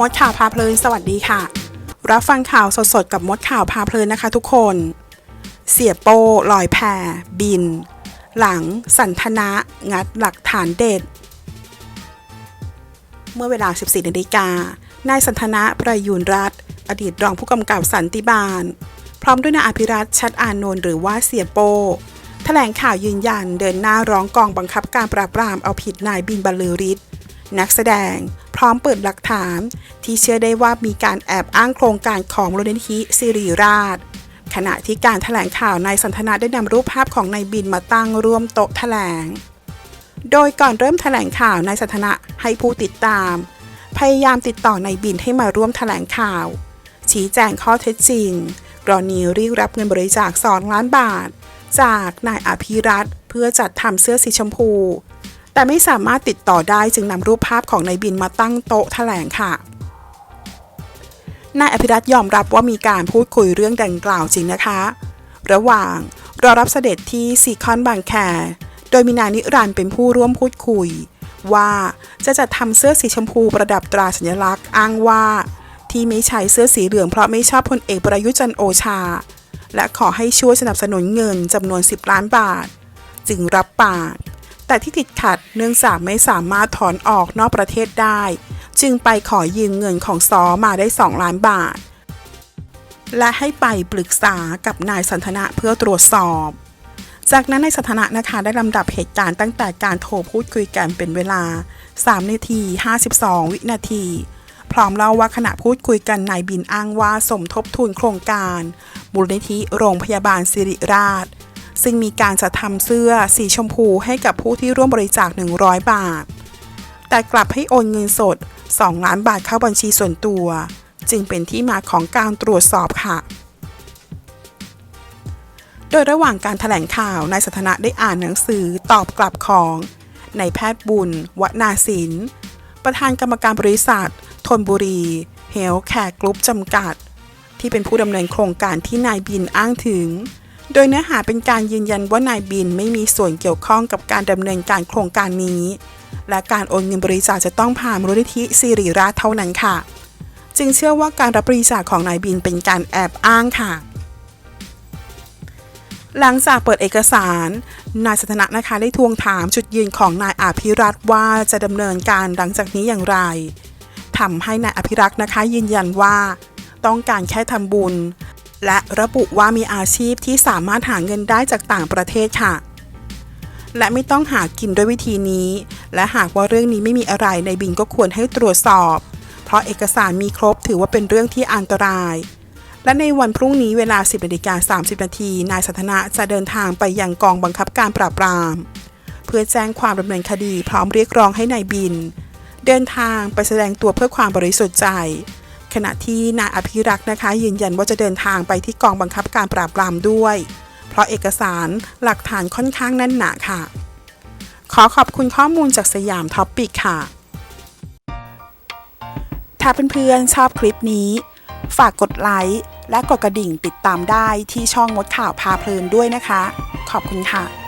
มดข่าวพาเพลินสวัสดีค่ะ รับฟังข่าวสดๆ กับมดข่าวพาเพลินนะคะทุกคน เสียโป้ลอยแพบิน หลังสันทนะ งัดหลักฐานเด็ด เมื่อเวลา 14นาฬิกานายสันทนะประยูนรัตน์อดีตรองผู้กำกับสันติบาล พร้อมด้วยนายอภิรัตน์ชัดอานนท์หรือว่าเสียโป้แถลงข่าวยืนยันเดินหน้าร้องกองบังคับการปราบปรามเอาผิดนายบินบรรลือฤทธิ์นักแสดง พร้อมเปิดหลักฐาน ที่เชื่อได้ว่ามีการแอบอ้างโครงการของมูลนิธิสิริราช ขณะที่การแถลงข่าวนายสันทนาได้นำรูปภาพของนายบินมาตั้งร่วมโต๊ะแถลง โดยก่อนเริ่มแถลงข่าวนายสันทนะให้ผู้ติดตาม พยายามติดต่อนายบินให้มาร่วมแถลงข่าว ชี้แจงข้อเท็จจริงกรณีเรียกรับเงินบริจาค 2 ล้านบาท จากนายอภิรัตน์เพื่อจัดทำเสื้อสีชมพู แต่ไม่สามารถติดต่อได้จึงนำรูปภาพของนายบินมาตั้งโต๊ะแถลงค่ะนายอภิรัตยอมรับว่ามีการพูดคุยเรื่องดังกล่าวจริงนะคะ ระหว่างรอรับเสด็จที่ซีคอนบางแค โดยมีนายนิรันด์เป็นผู้ร่วมพูดคุย ว่าจะจัดทำเสื้อสีชมพูประดับตราสัญลักษณ์อ้างว่า ที่ไม่ใช้เสื้อสีเหลืองเพราะไม่ชอบพลเอกประยุจันโอชา และขอให้ช่วยสนับสนุนเงินจำนวน 10 ล้านบาท จึงรับปาก แต่ที่ติดขัดเนื่องจากไม่สามารถถอนออกนอกประเทศได้ จึงไปขอยืมเงินของซอมาได้ 2 ล้านบาท และให้ไปปรึกษากับนายสันทนะเพื่อตรวจสอบ จากนั้นนายสันทนะนะคะได้ลำดับเหตุการณ์ตั้งแต่การโทรพูดคุยกันเป็นเวลา 3 นาที 52 วินาทีพร้อมเล่าว่าขณะพูดคุยกันนายบินอ้างว่าสมทบทุนโครงการมูลนิธิโรงพยาบาลสิริราช ซึ่งมีการจัดทำเสื้อสีชมพูให้กับผู้ที่ร่วมบริจาค 100 บาท แต่กลับให้โอนเงินสด 2 ล้านบาทเข้าบัญชีส่วนตัว จึงเป็นที่มาของการตรวจสอบค่ะ โดยระหว่างการถแถลงข่าวนายสัทนะได้อ่านหนังสือตอบกลับของนายแพทย์บุญวนาสินประธานกรรมการบริษัททนบุรีเฮลแคร์กรุ๊ปจำกัด ที่เป็นผู้ดำเนินโครงการที่นายบินอ้างถึง โดยเนื้อหาเป็นการยืนยันว่านายบินไม่มีส่วนเกี่ยวข้องกับการดำเนินการโครงการนี้ และการโอนเงินบริจาคจะต้องผ่านมูลนิธิสิริราชเท่านั้นค่ะ จึงเชื่อว่าการรับบริจาคของนายบินเป็นการแอบอ้างค่ะ หลังจากเปิดเอกสาร นายสันทนะนะคะได้ทวงถามจุดยืนของนายอภิรัตว่าจะดำเนินการหลังจากนี้อย่างไรทำให้นายอภิรักษ์นะคะยืนยันว่า ต้องการแค่ทำบุญ และระบุว่ามีอาชีพที่สามารถหาเงินได้จากต่างประเทศค่ะ และไม่ต้องหากินด้วยวิธีนี้ และหากว่าเรื่องนี้ไม่มีอะไรในบินก็ควรให้ตรวจสอบ เพราะเอกสารมีครบถือว่าเป็นเรื่องที่อันตราย และในวันพรุ่งนี้เวลา 10นาฬิกา30 นาทีนายสัทนะจะเดินทางไปยังกองบังคับการปราบปราม เพื่อแจ้งความดำเนินคดีพร้อมเรียกร้องให้นายบิน เดินทางไปแสดงตัวเพื่อความบริสุทธิ์ใจ ขณะที่นายอภิรักษ์นะคะ ยืนยันว่าจะเดินทางไปที่กองบังคับการปราบปรามด้วย เพราะเอกสารหลักฐานค่อนข้างแน่นหนาค่ะ ขอขอบคุณข้อมูลจากสยามท็อปปิกค่ะ ถ้าเพื่อนๆชอบคลิปนี้ ฝากกดไลค์และกดกระดิ่งติดตามได้ที่ช่องมดข่าวพาเพลินด้วยนะคะ ขอบคุณค่ะ